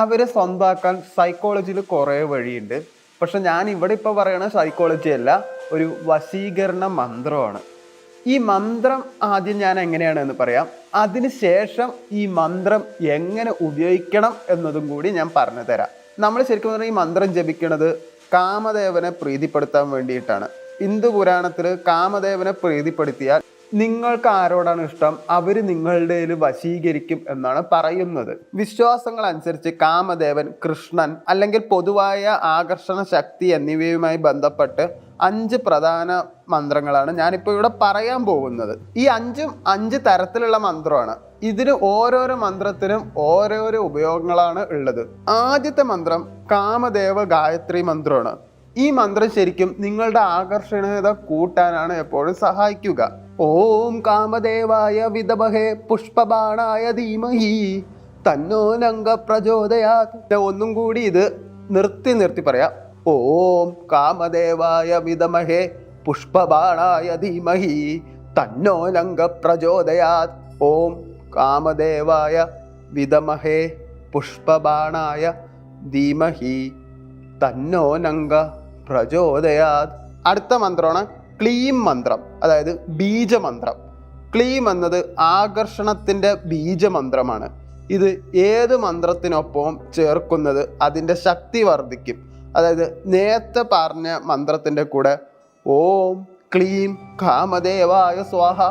അവരെ സ്വന്തമാക്കാൻ സൈക്കോളജിയിൽ കുറേ വഴിയുണ്ട്. പക്ഷെ ഞാൻ ഇവിടെ ഇപ്പോൾ പറയണ സൈക്കോളജി അല്ല ഒരു വശീകരണ മന്ത്രമാണ്. ഈ മന്ത്രം ആദ്യം ഞാൻ എങ്ങനെയാണ് എന്ന് പറയാം അതിനുശേഷം ഈ മന്ത്രം എങ്ങനെ ഉപയോഗിക്കണം എന്നതും കൂടി ഞാൻ പറഞ്ഞു തരാം. നമ്മൾ ശരിക്കും പറഞ്ഞാൽ ഈ മന്ത്രം ജപിക്കുന്നത് കാമദേവനെ പ്രീതിപ്പെടുത്താൻ വേണ്ടിയിട്ടാണ്. ഹിന്ദു പുരാണത്തിൽ കാമദേവനെ പ്രീതിപ്പെടുത്തിയാൽ നിങ്ങൾക്ക് ആരോടാണ് ഇഷ്ടം? അവർ നിങ്ങളുടെ വശീകരിക്കും എന്നാണ് പറയുന്നത്. വിശ്വാസങ്ങൾ അനുസരിച്ച് കാമദേവൻ കൃഷ്ണൻ അല്ലെങ്കിൽ പൊതുവായ ആകർഷണ ശക്തി എന്നിവയുമായി ബന്ധപ്പെട്ട് അഞ്ച് പ്രധാന മന്ത്രങ്ങളാണ് ഞാനിപ്പോൾ ഇവിടെ പറയാൻ പോകുന്നത്. ഈ അഞ്ചും അഞ്ച് തരത്തിലുള്ള മന്ത്രമാണ്. ഇതിന് ഓരോരോ മന്ത്രത്തിനും ഓരോരോ ഉപയോഗങ്ങളാണ് ഉള്ളത്. ആദ്യത്തെ മന്ത്രം കാമദേവ ഗായത്രി മന്ത്രമാണ്. ഈ മന്ത്രം ശരിക്കും നിങ്ങളുടെ ആകർഷണീയത കൂട്ടാനാണ് എപ്പോഴും സഹായിക്കുക. ഓം കാമദേവായ വിദമഹേ പുഷ്പബാണായ ധീമഹി. തന്നോനംഗ പ്രചോദയാത്. ഒന്നും കൂടി ഇത് നിർത്തി നിർത്തി പറയാം. ഓം കാമദേവായ വിദമഹേ പുഷ്പബാണായ ധീമഹി. തന്നോനംഗ പ്രചോദയാത്. ഓം കാമദേവായ വിദമഹേ പുഷ്പബാണായ ധീമഹി. തന്നോനംഗ പ്രചോദയാത്. അടുത്ത മന്ത്രമാണ് ക്ലീം മന്ത്രം അതായത് ബീജമന്ത്രം. ക്ലീം എന്നത് ആകർഷണത്തിന്റെ ബീജമന്ത്രമാണ്. ഇത് ഏത് മന്ത്രത്തിനൊപ്പം ചേർക്കുന്നത് അതിന്റെ ശക്തി വർദ്ധിക്കും. അതായത് നേരത്തെ പറഞ്ഞ മന്ത്രത്തിന്റെ കൂടെ ഓം ക്ലീം കാമദേവായ സ്വാഹ.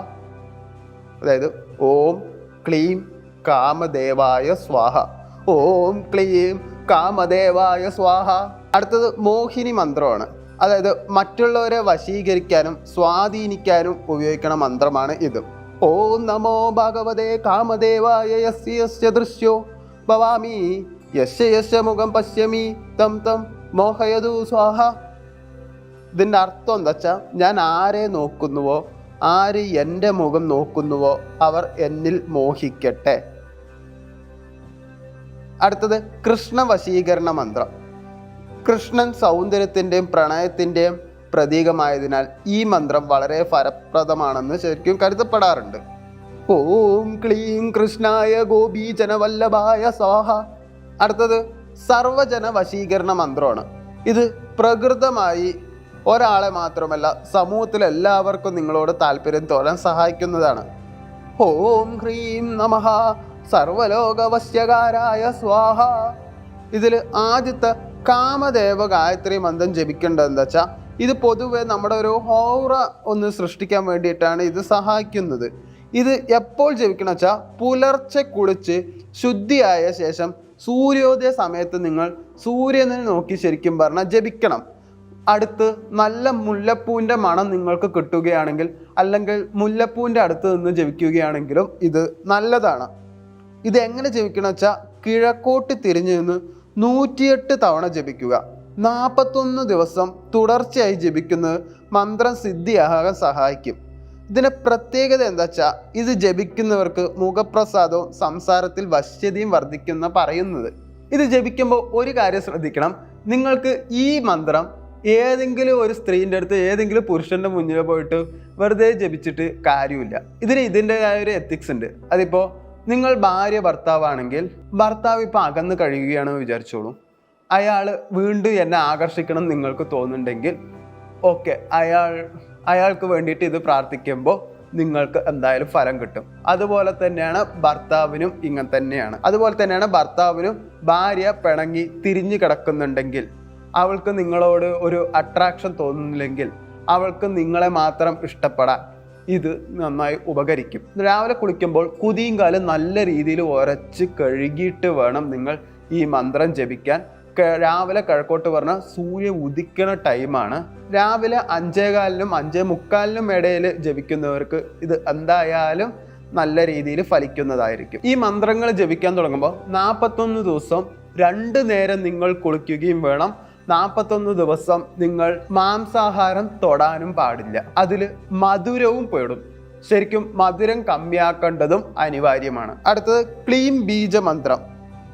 അതായത് ഓം ക്ലീം കാമദേവായ സ്വാഹ. ഓം ക്ലീം കാമദേവായ സ്വാഹ. അടുത്തത് മോഹിനി മന്ത്രമാണ്. അതായത് മറ്റുള്ളവരെ വശീകരിക്കാനും സ്വാധീനിക്കാനും ഉപയോഗിക്കണ മന്ത്രമാണ് ഇത്. ഓ നമോ ഭഗവതേ കാമദേവായ ദൃശ്യോ ഭവാമി. യശ യശ മുഖം പശ്യമി. തം തം മോഹയതു സ്വാഹ. ഇതിന്റെ അർത്ഥം എന്താ വെച്ചാൽ ഞാൻ ആരെ നോക്കുന്നുവോ ആര് എന്റെ മുഖം നോക്കുന്നുവോ അവർ എന്നിൽ മോഹിക്കട്ടെ. അടുത്തത് കൃഷ്ണ വശീകരണ മന്ത്രം. കൃഷ്ണൻ സൗന്ദര്യത്തിന്റെയും പ്രണയത്തിന്റെയും പ്രതീകമായതിനാൽ ഈ മന്ത്രം വളരെ ഫലപ്രദമാണെന്ന് ശരിക്കും കരുതപ്പെടാറുണ്ട്. ഓം ക്ലീം കൃഷ്ണായ ഗോപീജനവല്ലഭായ സ്വാഹ. അടുത്തത് സർവജന വശീകരണ മന്ത്രമാണ്. ഇത് പ്രകൃതമായി ഒരാളെ മാത്രമല്ല സമൂഹത്തിൽ എല്ലാവർക്കും നിങ്ങളോട് താല്പര്യം തോന്നാൻ സഹായിക്കുന്നതാണ്. ഓം ഹ്രീം നമഹ സർവലോകവശ്യകാരായ സ്വാഹ. ഇതിൽ ആദ്യത്തെ കാമദേവ ഗായത്രി മന്ത്രം ജപിക്കേണ്ടത് എന്താ വെച്ചാൽ ഇത് പൊതുവെ നമ്മുടെ ഒരു ഹോറ ഒന്ന് സൃഷ്ടിക്കാൻ വേണ്ടിയിട്ടാണ് ഇത് സഹായിക്കുന്നത്. ഇത് എപ്പോൾ ജപിക്കണം വെച്ചാൽ പുലർച്ചെ കുളിച്ച് ശുദ്ധിയായ ശേഷം സൂര്യോദയ സമയത്ത് നിങ്ങൾ സൂര്യനെ നോക്കി ശരിക്കും പറഞ്ഞാൽ ജപിക്കണം. അടുത്ത് നല്ല മുല്ലപ്പൂവിന്റെ മണം നിങ്ങൾക്ക് കിട്ടുകയാണെങ്കിൽ അല്ലെങ്കിൽ മുല്ലപ്പൂവിന്റെ അടുത്ത് നിന്ന് ജപിക്കുകയാണെങ്കിലും ഇത് നല്ലതാണ്. ഇത് എങ്ങനെ ജപിക്കണം വെച്ചാൽ കിഴക്കോട്ട് തിരിഞ്ഞു നിന്ന് നൂറ്റിയെട്ട് തവണ ജപിക്കുക. നാൽപ്പത്തൊന്ന് ദിവസം തുടർച്ചയായി ജപിക്കുന്നത് മന്ത്രം സിദ്ധിയാകാൻ സഹായിക്കും. ഇതിന്റെ പ്രത്യേകത എന്താ വെച്ചാൽ ഇത് ജപിക്കുന്നവർക്ക് മുഖപ്രസാദവും സംസാരത്തിൽ വശ്യതയും വർദ്ധിക്കുന്ന പറയുന്നത്. ഇത് ജപിക്കുമ്പോൾ ഒരു കാര്യം ശ്രദ്ധിക്കണം. നിങ്ങൾക്ക് ഈ മന്ത്രം ഏതെങ്കിലും ഒരു സ്ത്രീന്റെ അടുത്ത് ഏതെങ്കിലും പുരുഷന്റെ മുന്നിൽ പോയിട്ട് വെറുതെ ജപിച്ചിട്ട് കാര്യമില്ല. ഇതിന് ഇതിന്റെതായ ഒരു എത്തിക്സ് ഉണ്ട്. അതിപ്പോൾ നിങ്ങൾ ഭാര്യ ഭർത്താവാണെങ്കിൽ ഭർത്താവ് ഇപ്പം അകന്ന് കഴിയുകയാണെന്ന് വിചാരിച്ചോളൂ. അയാൾ വീണ്ടും എന്നെ ആകർഷിക്കണം നിങ്ങൾക്ക് തോന്നുന്നുണ്ടെങ്കിൽ ഓക്കെ അയാൾ അയാൾക്ക് വേണ്ടിയിട്ട് ഇത് പ്രാർത്ഥിക്കുമ്പോൾ നിങ്ങൾക്ക് എന്തായാലും ഫലം കിട്ടും. അതുപോലെ തന്നെയാണ് ഭർത്താവിനും ഇങ്ങനെ തന്നെയാണ്. അതുപോലെ തന്നെയാണ് ഭർത്താവിനും ഭാര്യ പിണങ്ങി തിരിഞ്ഞു കിടക്കുന്നുണ്ടെങ്കിൽ അവൾക്ക് നിങ്ങളോട് ഒരു അട്രാക്ഷൻ തോന്നുന്നില്ലെങ്കിൽ അവൾക്ക് നിങ്ങളെ മാത്രം ഇഷ്ടപ്പെടാൻ ഇത് നന്നായി ഉപകരിക്കും. രാവിലെ കുളിക്കുമ്പോൾ കുതിയും കാലം നല്ല രീതിയിൽ ഉരച്ച് കഴുകിയിട്ട് വേണം നിങ്ങൾ ഈ മന്ത്രം ജപിക്കാൻ. രാവിലെ കിഴക്കോട്ട് പറഞ്ഞാൽ സൂര്യ ഉദിക്കണ ടൈമാണ്. രാവിലെ അഞ്ചേകാലിനും അഞ്ചേ മുക്കാലിനും ഇടയിൽ ജപിക്കുന്നവർക്ക് ഇത് എന്തായാലും നല്ല രീതിയിൽ ഫലിക്കുന്നതായിരിക്കും. ഈ മന്ത്രങ്ങൾ ജപിക്കാൻ തുടങ്ങുമ്പോൾ നാൽപ്പത്തൊന്ന് ദിവസം രണ്ട് നേരം നിങ്ങൾ കുളിക്കുകയും വേണം. നാൽപ്പത്തൊന്ന് ദിവസം നിങ്ങൾ മാംസാഹാരം തൊടാനും പാടില്ല. അതിൽ മധുരവും പെടും. ശരിക്കും മധുരം കമ്മിയാക്കേണ്ടതും അനിവാര്യമാണ്. അടുത്തത് ക്ലീം ബീജമന്ത്രം.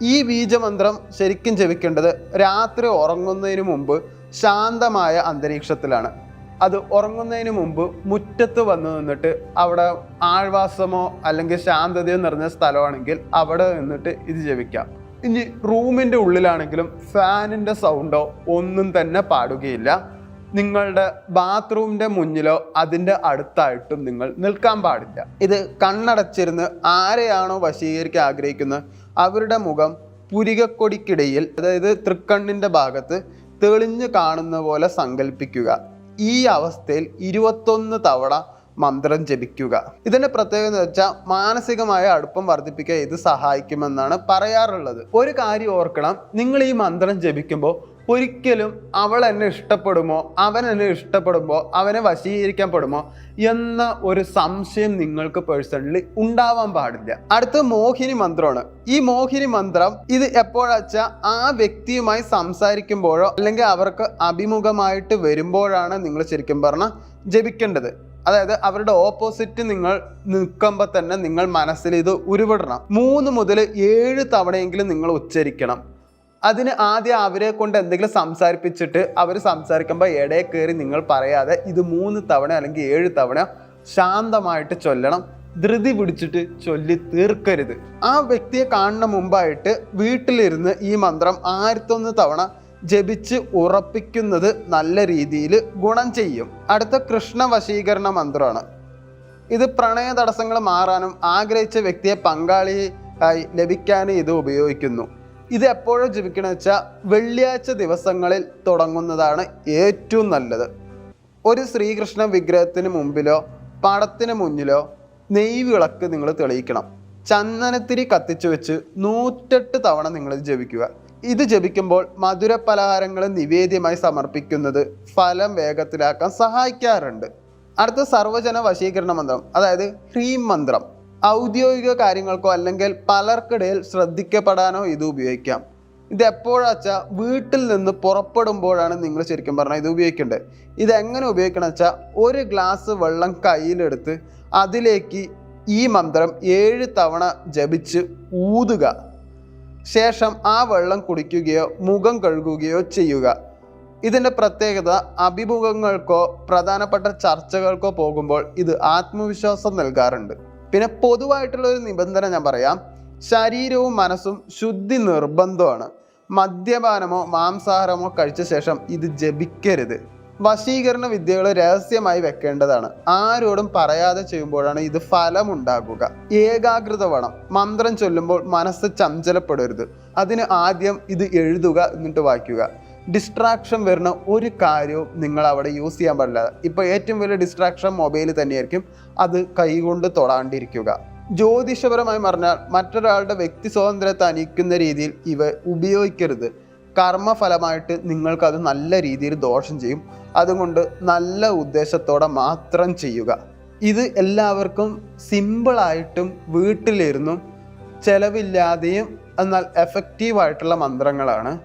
ഈ ബീജമന്ത്രം ശരിക്കും ജപിക്കേണ്ടത് രാത്രി ഉറങ്ങുന്നതിന് മുമ്പ് ശാന്തമായ അന്തരീക്ഷത്തിലാണ്. അത് ഉറങ്ങുന്നതിന് മുമ്പ് മുറ്റത്ത് വന്ന് നിന്നിട്ട് അവിടെ ആഴ്വാസമോ അല്ലെങ്കിൽ ശാന്തതയോ നിറഞ്ഞ സ്ഥലമാണെങ്കിൽ അവിടെ നിന്നിട്ട് ഇത് ജപിക്കാം. ഇനി റൂമിന്റെ ഉള്ളിലാണെങ്കിലും ഫാനിന്റെ സൗണ്ടോ ഒന്നും തന്നെ പാടുകയില്ല. നിങ്ങളുടെ ബാത്റൂമിന്റെ മുന്നിലോ അതിന്റെ അടുത്തായിട്ടും നിങ്ങൾ നിൽക്കാൻ പാടില്ല. ഇത് കണ്ണടച്ചിരുന്ന് ആരെയാണോ വശീകരിക്കാൻ ആഗ്രഹിക്കുന്നത്? അവരുടെ മുഖം പുരികക്കൊടിക്കിടയിൽ അതായത് തൃക്കണ്ണിന്റെ ഭാഗത്ത് തെളിഞ്ഞു കാണുന്ന പോലെ സങ്കല്പിക്കുക ഈ അവസ്ഥയിൽ ഇരുപത്തൊന്ന് തവണ മന്ത്രം ജപിക്കുക. ഇതിന്റെ പ്രത്യേകത എന്ന് വെച്ചാൽ മാനസികമായ അടുപ്പം വർദ്ധിപ്പിക്കാൻ ഇത് സഹായിക്കുമെന്നാണ് പറയാറുള്ളത്. ഒരു കാര്യം ഓർക്കണം നിങ്ങൾ ഈ മന്ത്രം ജപിക്കുമ്പോൾ ഒരിക്കലും അവൾ എന്നെ ഇഷ്ടപ്പെടുമോ അവൻ എന്നെ ഇഷ്ടപ്പെടുമ്പോൾ അവനെ വശീകരിക്കാൻ പെടുമോ എന്ന ഒരു സംശയം നിങ്ങൾക്ക് പേഴ്സണലി ഉണ്ടാവാൻ പാടില്ല. അടുത്ത മോഹിനി മന്ത്രമാണ്. ഈ മോഹിനി മന്ത്രം ഇത് എപ്പോഴാച്ചാ ആ വ്യക്തിയുമായി സംസാരിക്കുമ്പോഴോ അല്ലെങ്കിൽ അവർക്ക് അഭിമുഖമായിട്ട് വരുമ്പോഴാണ് നിങ്ങൾ ശരിക്കും പറഞ്ഞാൽ ജപിക്കേണ്ടത്. അതായത് അവരുടെ ഓപ്പോസിറ്റ് നിങ്ങൾ നിൽക്കുമ്പോൾ തന്നെ നിങ്ങൾ മനസ്സിൽ ഇത് ഉരുവിടണം. മൂന്ന് മുതൽ ഏഴ് തവണയെങ്കിലും നിങ്ങൾ ഉച്ചരിക്കണം. അതിന് ആദ്യം അവരെ കൊണ്ട് എന്തെങ്കിലും സംസാരിപ്പിച്ചിട്ട് അവർ സംസാരിക്കുമ്പോൾ ഇടയിൽ കയറി നിങ്ങൾ പറയാതെ ഇത് മൂന്ന് തവണ അല്ലെങ്കിൽ ഏഴ് തവണ ശാന്തമായിട്ട് ചൊല്ലണം. ധൃതി പിടിച്ചിട്ട് ചൊല്ലി തീർക്കരുത്. ആ വ്യക്തിയെ കാണുന്ന മുമ്പായിട്ട് വീട്ടിലിരുന്ന് ഈ മന്ത്രം ആയിരത്തൊന്ന് തവണ ജപിച്ച് ഉറപ്പിക്കുന്നത് നല്ല രീതിയിൽ ഗുണം ചെയ്യും. അടുത്ത കൃഷ്ണ വശീകരണ മന്ത്രമാണ്. ഇത് പ്രണയ തടസ്സങ്ങൾ മാറാനും ആഗ്രഹിച്ച വ്യക്തിയെ പങ്കാളി ആയി ലഭിക്കാനും ഇത് ഉപയോഗിക്കുന്നു. ഇത് എപ്പോഴും ജപിക്കണമെന്ന് വെച്ചാൽ വെള്ളിയാഴ്ച ദിവസങ്ങളിൽ തുടങ്ങുന്നതാണ് ഏറ്റവും നല്ലത്. ഒരു ശ്രീകൃഷ്ണ വിഗ്രഹത്തിന് മുമ്പിലോ പടത്തിന് മുന്നിലോ നെയ് വിളക്ക് നിങ്ങൾ തെളിയിക്കണം. ചന്ദനത്തിരി കത്തിച്ചു വെച്ച് നൂറ്റെട്ട് തവണ നിങ്ങൾ ജപിക്കുക. ഇത് ജപിക്കുമ്പോൾ മധുര പലഹാരങ്ങൾ നിവേദ്യമായി സമർപ്പിക്കുന്നത് ഫലം വേഗത്തിലാക്കാൻ സഹായിക്കാറുണ്ട്. അടുത്ത സർവജന വശീകരണ മന്ത്രം അതായത് ഹ്രീം മന്ത്രം. ഔദ്യോഗിക കാര്യങ്ങൾക്കോ അല്ലെങ്കിൽ പലർക്കിടയിൽ ശ്രദ്ധിക്കപ്പെടാനോ ഇത് ഉപയോഗിക്കാം. ഇത് എപ്പോഴാച്ചാ വീട്ടിൽ നിന്ന് പുറപ്പെടുമ്പോഴാണ് നിങ്ങൾ ശരിക്കും പറഞ്ഞാൽ ഇത് ഉപയോഗിക്കേണ്ടത്. ഇത് എങ്ങനെ ഉപയോഗിക്കണം വെച്ചാൽ ഒരു ഗ്ലാസ് വെള്ളം കയ്യിലെടുത്ത് അതിലേക്ക് ഈ മന്ത്രം ഏഴ് തവണ ജപിച്ച് ഊതുക. ശേഷം ആ വെള്ളം കുടിക്കുകയോ മുഖം കഴുകുകയോ ചെയ്യുക. ഇതിന്റെ പ്രത്യേകത അഭിമുഖങ്ങൾക്കോ പ്രധാനപ്പെട്ട ചർച്ചകൾക്കോ പോകുമ്പോൾ ഇത് ആത്മവിശ്വാസം നൽകാറുണ്ട്. പിന്നെ പൊതുവായിട്ടുള്ള ഒരു നിബന്ധന ഞാൻ പറയാം. ശരീരവും മനസ്സും ശുദ്ധി നിർബന്ധമാണ്. മദ്യപാനമോ മാംസാഹാരമോ കഴിച്ച ശേഷം ഇത് ജപിക്കരുത്. വശീകരണ വിദ്യകൾ രഹസ്യമായി വെക്കേണ്ടതാണ്. ആരോടും പറയാതെ ചെയ്യുമ്പോഴാണ് ഇത് ഫലമുണ്ടാകുക. ഏകാഗ്രത വേണം. മന്ത്രം ചൊല്ലുമ്പോൾ മനസ്സ് ചഞ്ചലപ്പെടരുത്. അതിന് ആദ്യം ഇത് എഴുതുക എന്നിട്ട് വായിക്കുക. ഡിസ്ട്രാക്ഷൻ വരുന്ന ഒരു കാര്യവും നിങ്ങൾ അവിടെ യൂസ് ചെയ്യാൻ പാടില്ല. ഇപ്പോൾ ഏറ്റവും വലിയ ഡിസ്ട്രാക്ഷൻ മൊബൈൽ തന്നെയായിരിക്കും. അത് കൈകൊണ്ട് തൊടാണ്ടിരിക്കുക. ജ്യോതിഷപരമായി പറഞ്ഞാൽ മറ്റൊരാളുടെ വ്യക്തി സ്വാതന്ത്ര്യത്തെ അനിക്കുന്ന രീതിയിൽ ഇവ ഉപയോഗിക്കരുത്. കർമ്മഫലമായിട്ട് നിങ്ങൾക്കത് നല്ല രീതിയിൽ ദോഷം ചെയ്യും. അതുകൊണ്ട് നല്ല ഉദ്ദേശത്തോടെ മാത്രം ചെയ്യുക. ഇത് എല്ലാവർക്കും സിമ്പിളായിട്ടും വീട്ടിലിരുന്നും ചിലവില്ലാതെയും എന്നാൽ എഫക്റ്റീവായിട്ടുള്ള മന്ത്രങ്ങളാണ്.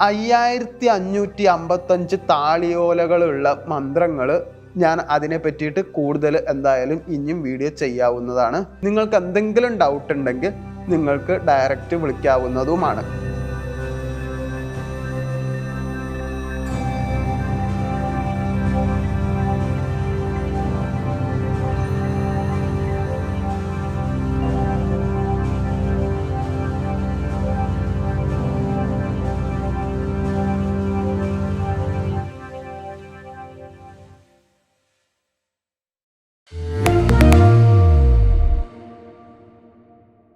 അയ്യായിരത്തി അഞ്ഞൂറ്റി അമ്പത്തഞ്ച് താളിയോലകളുള്ള മന്ത്രങ്ങൾ ഞാൻ അതിനെ പറ്റിയിട്ട് കൂടുതൽ എന്തായാലും ഇനിയും വീഡിയോ ചെയ്യാവുന്നതാണ്. നിങ്ങൾക്ക് എന്തെങ്കിലും ഡൗട്ട് ഉണ്ടെങ്കിൽ നിങ്ങൾക്ക് ഡയറക്റ്റ് വിളിക്കാവുന്നതുമാണ്.